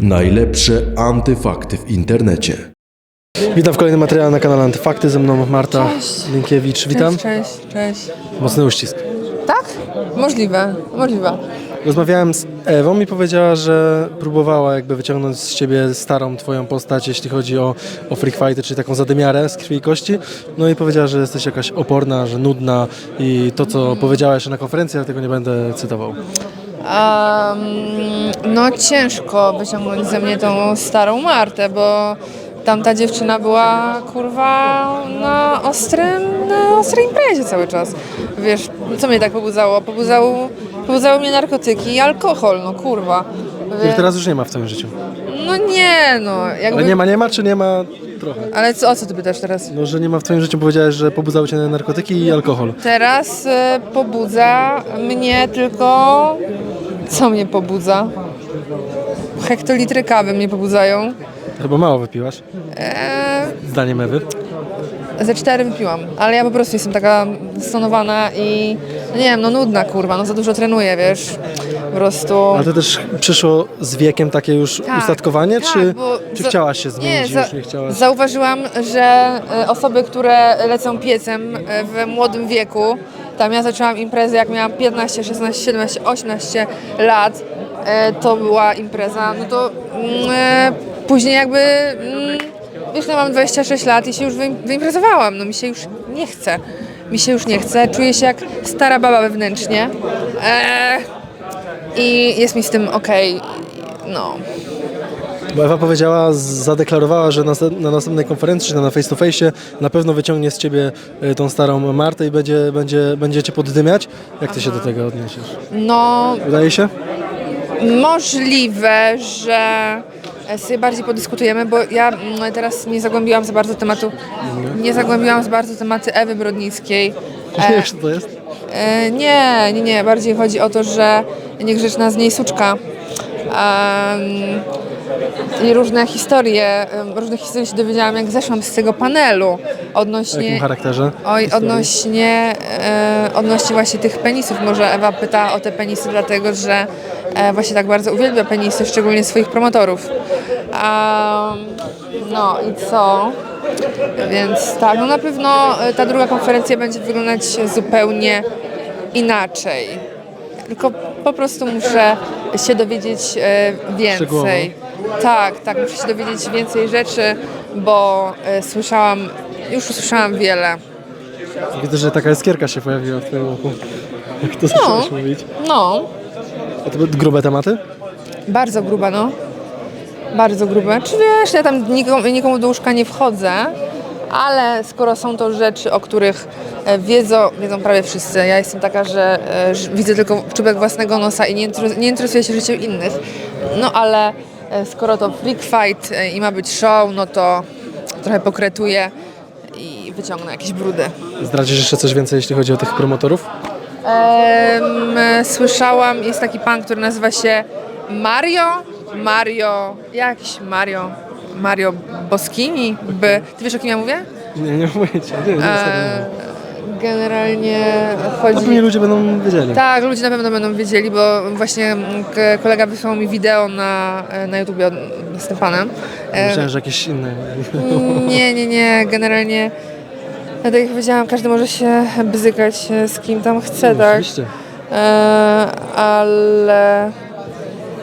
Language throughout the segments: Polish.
Najlepsze antyfakty w internecie. Witam w kolejnym materiale na kanale Antyfakty. Ze mną Marta Cześć. Linkiewicz. Witam. Cześć, cześć, cześć. Mocny uścisk. Tak? Możliwe, możliwe. Rozmawiałem z Ewą i powiedziała, że próbowała jakby wyciągnąć z ciebie starą twoją postać, jeśli chodzi o, o freak fighty, czyli taką zadymiarę z krwi i kości. No i powiedziała, że jesteś jakaś oporna, że nudna i to, co powiedziała jeszcze na konferencji, ale tego nie będę cytował. Um, no ciężko wyciągnąć ze mnie tą starą Martę, bo tamta dziewczyna była kurwa na ostrym, na ostrej imprezie cały czas. Wiesz, co mnie tak pobudzało? Pobudzało, pobudzało mnie narkotyki i alkohol, no kurwa. Których teraz już nie ma w twoim życiu. No nie no, jakby... Ale nie ma, nie ma, czy nie ma trochę? Ale co, o co ty pytasz teraz? No, że nie ma w twoim życiu, powiedziałeś, że pobudzały cię narkotyki i alkohol. Teraz e, pobudza mnie tylko. Co mnie pobudza? Hektolitry kawy mnie pobudzają. Chyba mało wypiłaś, Eee, zdaniem Ewy. ze cztery wypiłam, ale ja po prostu jestem taka stonowana i nie wiem, no nudna kurwa, no za dużo trenuję, wiesz. Po prostu. Ale to też przyszło z wiekiem takie już Tak, ustatkowanie, tak, czy, bo czy za- chciałaś się zmienić za- już nie chciałaś? Zauważyłam, że e, osoby, które lecą piecem e, w młodym wieku, tam ja zaczęłam imprezę jak miałam 15, 16, 17, 18 lat, e, to była impreza, no to mm, e, później jakby, mm, wiesz, no mam 26 lat i się już wyim- wyimprezowałam, no mi się już nie chce. Mi się już nie chce, czuję się jak stara baba wewnętrznie e, i jest mi z tym okej, no. Bo Ewa powiedziała, zadeklarowała, że na, na następnej konferencji, czy na face to face na pewno wyciągnie z ciebie y, tą starą Martę i będzie, będzie, będzie cię poddymiać. Jak ty się do tego odniesiesz? No, Udaje się? Możliwe, że sobie bardziej podyskutujemy, bo ja mm, teraz nie zagłębiłam za bardzo tematu, nie zagłębiłam za bardzo tematy Ewy Brodnickiej. Wiesz, co to jest? E, nie, nie, nie, bardziej chodzi o to, że niegrzeczna z niej suczka. Em, I różne historie, różne historie się dowiedziałam, jak zeszłam z tego panelu W odnośnie... jakim charakterze? Oj, odnośnie, e, odnośnie właśnie tych penisów. Może Ewa pyta o te penisy, dlatego że e, właśnie tak bardzo uwielbia penisy, szczególnie swoich promotorów. A, no i co? Więc tak, no na pewno e, ta druga konferencja będzie wyglądać zupełnie inaczej. Tylko po prostu muszę się dowiedzieć e, Szczegółowo. Tak, tak, muszę się dowiedzieć więcej rzeczy, bo e, słyszałam, już usłyszałam wiele. Widzę, że taka iskierka się pojawiła w twoim oku. Jak to zaczęłaś mówić? No, A to były grube tematy? bardzo grube, no. Bardzo grube. Czy wiesz, ja tam nikomu, nikomu do łóżka nie wchodzę, ale skoro są to rzeczy, o których e, wiedzą, wiedzą prawie wszyscy, ja jestem taka, że e, ż- widzę tylko czubek własnego nosa i nie, nie interesuję się życiem innych. No ale skoro to freak fight e, i ma być show, no to trochę pokretuję i wyciągnę jakieś brudy. Zdradzisz jeszcze coś więcej, jeśli chodzi o tych promotorów? Em, słyszałam, jest taki pan, który nazywa się Mario. Mario, jakiś Mario. Mario Boskini. By, ty wiesz o kim ja mówię? Nie, nie mówicie. Nie, nie, E, generalnie A pewnie chodzi. ludzie będą wiedzieli. Tak, ludzie na pewno będą wiedzieli, bo właśnie mm, k- kolega wysłał mi wideo na, e, na YouTubie od- z tym panem. E, Myślałem, że jakieś inne. Nie, nie, nie, generalnie. Tak jak powiedziałam, każdy może się bzykać e, z kim tam chce, tak? Oczywiście. E, ale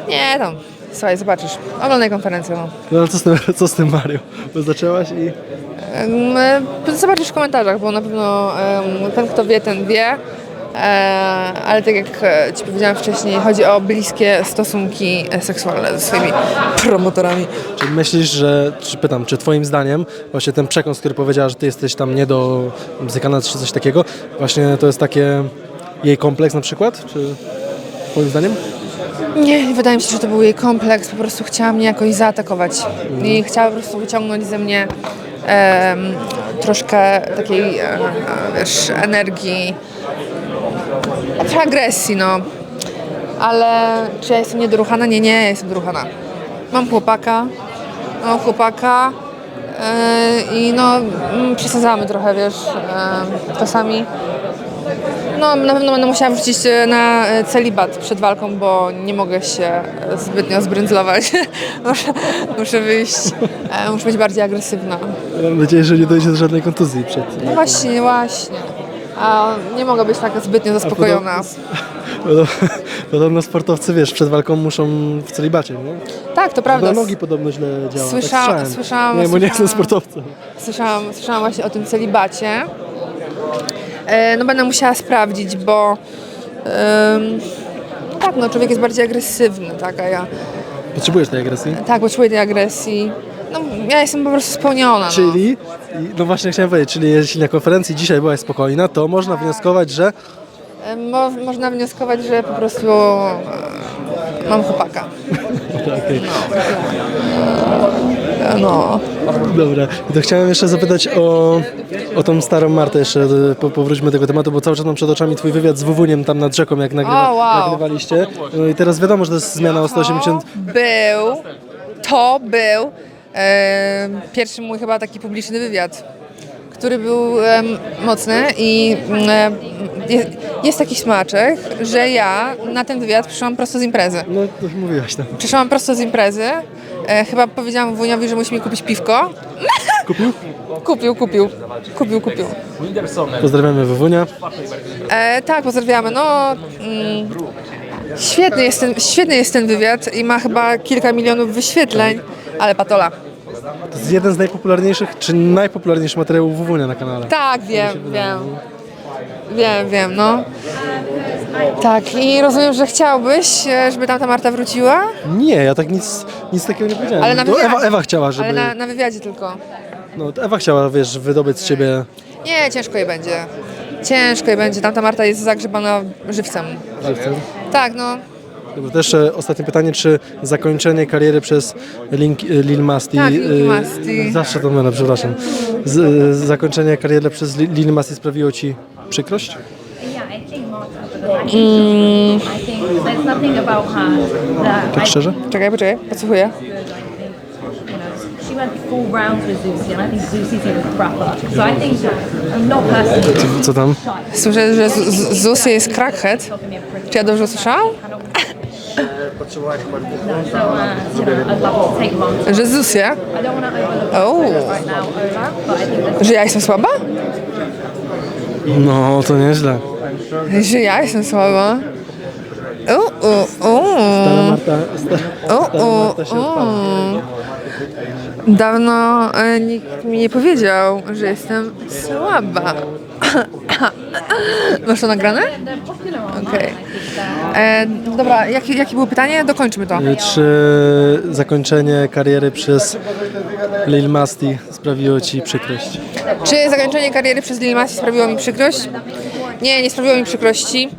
nie tam. Słuchaj, zobaczysz. Oglądaj konferencję. No. No ale co z tym, co z tym Mario? Bo zaczęłaś i... E, Zobaczysz w komentarzach, bo na pewno ten, kto wie, ten wie. E, ale tak jak e, Ci powiedziałam wcześniej, chodzi o bliskie stosunki seksualne ze swoimi promotorami. Czy myślisz, że, czy pytam, czy twoim zdaniem właśnie ten przekąs, który powiedziała, że ty jesteś tam nie do bzykana czy coś takiego, właśnie to jest takie jej kompleks na przykład? Czy twoim zdaniem? Nie, wydaje mi się, że to był jej kompleks. Po prostu chciała mnie jakoś zaatakować. I chciała po prostu wyciągnąć ze mnie troszkę takiej e, e, wiesz, energii, trochę agresji, no. Ale czy ja jestem niedoruchana? Nie, nie, jestem doruchana. Mam chłopaka, mam chłopaka e, i no mm, przesadzamy trochę, wiesz, czasami. No, na pewno będę musiała wrócić e, na e, celibat przed walką, bo nie mogę się e, zbytnio zbrędzlować. muszę, muszę wyjść, muszę być bardziej agresywna. Mam nadzieję, że nie dojdzie do żadnej kontuzji przed... No właśnie, właśnie. A nie mogę być tak zbytnio zaspokojona. Podobno, podobno sportowcy, wiesz, przed walką muszą w celibacie, nie? Tak, to prawda. Do nogi podobno źle działa. Słysza- tak słyszałam- Nie, bo nie jestem sportowcem. Słyszałam, słyszałam właśnie o tym celibacie. E, no będę musiała sprawdzić, bo tak, no człowiek jest bardziej agresywny, tak, a ja Potrzebujesz tej agresji? tak, potrzebuję tej agresji. No ja jestem po prostu spełniona. No. Czyli, i- no właśnie chciałem powiedzieć, czyli jeśli na konferencji dzisiaj byłaś spokojna, to można wnioskować, że E, Mo, można wnioskować, że po prostu e, mam chłopaka. Okej. No. Dobra, to chciałem jeszcze zapytać o, o tą starą Martę jeszcze, e, po, powróćmy do tego tematu, bo cały czas mam przed oczami twój wywiad z Wówuniem tam nad rzeką, jak nagrywa, O, wow. nagrywaliście. No i teraz wiadomo, że to jest zmiana o 180... To był, to był e, pierwszy mój chyba taki publiczny wywiad, który był em, mocny i mm, e, je- jest taki smaczek, że ja na ten wywiad przyszłam prosto z imprezy. No, to już mówiłaś tam. Przyszłam prosto z imprezy. E, chyba powiedziałam wujniowi, że musi mi kupić piwko. Kupił? Kupił, kupił. Kupił, kupił. Pozdrawiamy Wówunia. E, tak, pozdrawiamy. No, mm, świetny, jest ten, świetny jest ten wywiad i ma chyba kilka milionów wyświetleń, ale patola. To jest jeden z najpopularniejszych, czy najpopularniejszy materiałów Wówunia na kanale. Tak, wiem, wiem. Wiem, wiem, no. Tak, i rozumiem, że chciałbyś, e, żeby tamta Marta wróciła, Nie, ja tak nic, nic takiego nie powiedziałem. Ale na to wywiadzie. Ewa, Ewa chciała, żeby... ale na, na wywiadzie tylko. No, to Ewa chciała, wiesz, wydobyć z ciebie... Nie, ciężko jej będzie. Ciężko jej będzie. Tamta Marta jest zagrzebana żywcem. żywcem. Tak, no. Dobra, to jeszcze ostatnie pytanie, czy zakończenie kariery przez Link, Lil Masti... Tak, Lil y, Masti. Zawsze to mylę, przepraszam. Z, y, zakończenie kariery przez Li- Lil Masti sprawiło ci przykrość? That Tak szczerze? Czekaj, poczekaj, podsłuchuję. she went full rounds with Zusi, and I think Zusi's even crapper. So I think, I'm not personally Co tam? Słyszę, że Z- Z- Zusie jest crackhead. Czy ja dobrze usłyszałam? Że Oh. think there's Że ja jestem słaba? No, to nieźle. Że ja jestem słaba? U, u, u. Marta, sta- U, u, Marta się odpadła. Dawno e, nikt mi nie powiedział, że jestem słaba. Masz to nagrane? Okej. E, dobra, jakie, jakie było pytanie? Dokończmy to. Czy zakończenie kariery przez Lil Masti sprawiło ci przykrość? Czy zakończenie kariery przez Lil Masti sprawiło mi przykrość? Nie, nie sprawiło mi przykrości.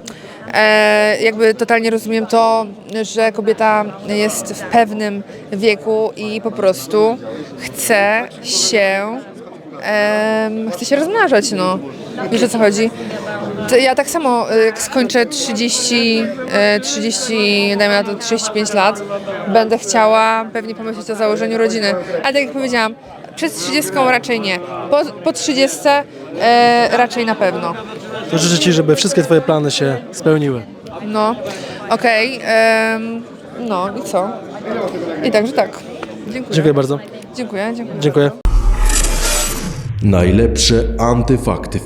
E, jakby totalnie rozumiem to, że kobieta jest w pewnym wieku i po prostu chce się em, chce się rozmnażać, no. Wiesz o co chodzi? To ja tak samo, e, jak skończę 30, e, 30, dajmy na to 35 lat, będę chciała pewnie pomyśleć o założeniu rodziny. Ale tak jak powiedziałam, przed 30 raczej nie. Po, po 30 e, raczej na pewno. To życzę ci, żeby wszystkie twoje plany się spełniły. No, okej. em, no i co? I także tak. Dziękuję. Dziękuję bardzo. Dziękuję, dziękuję. Dziękuję. Najlepsze antyfakty w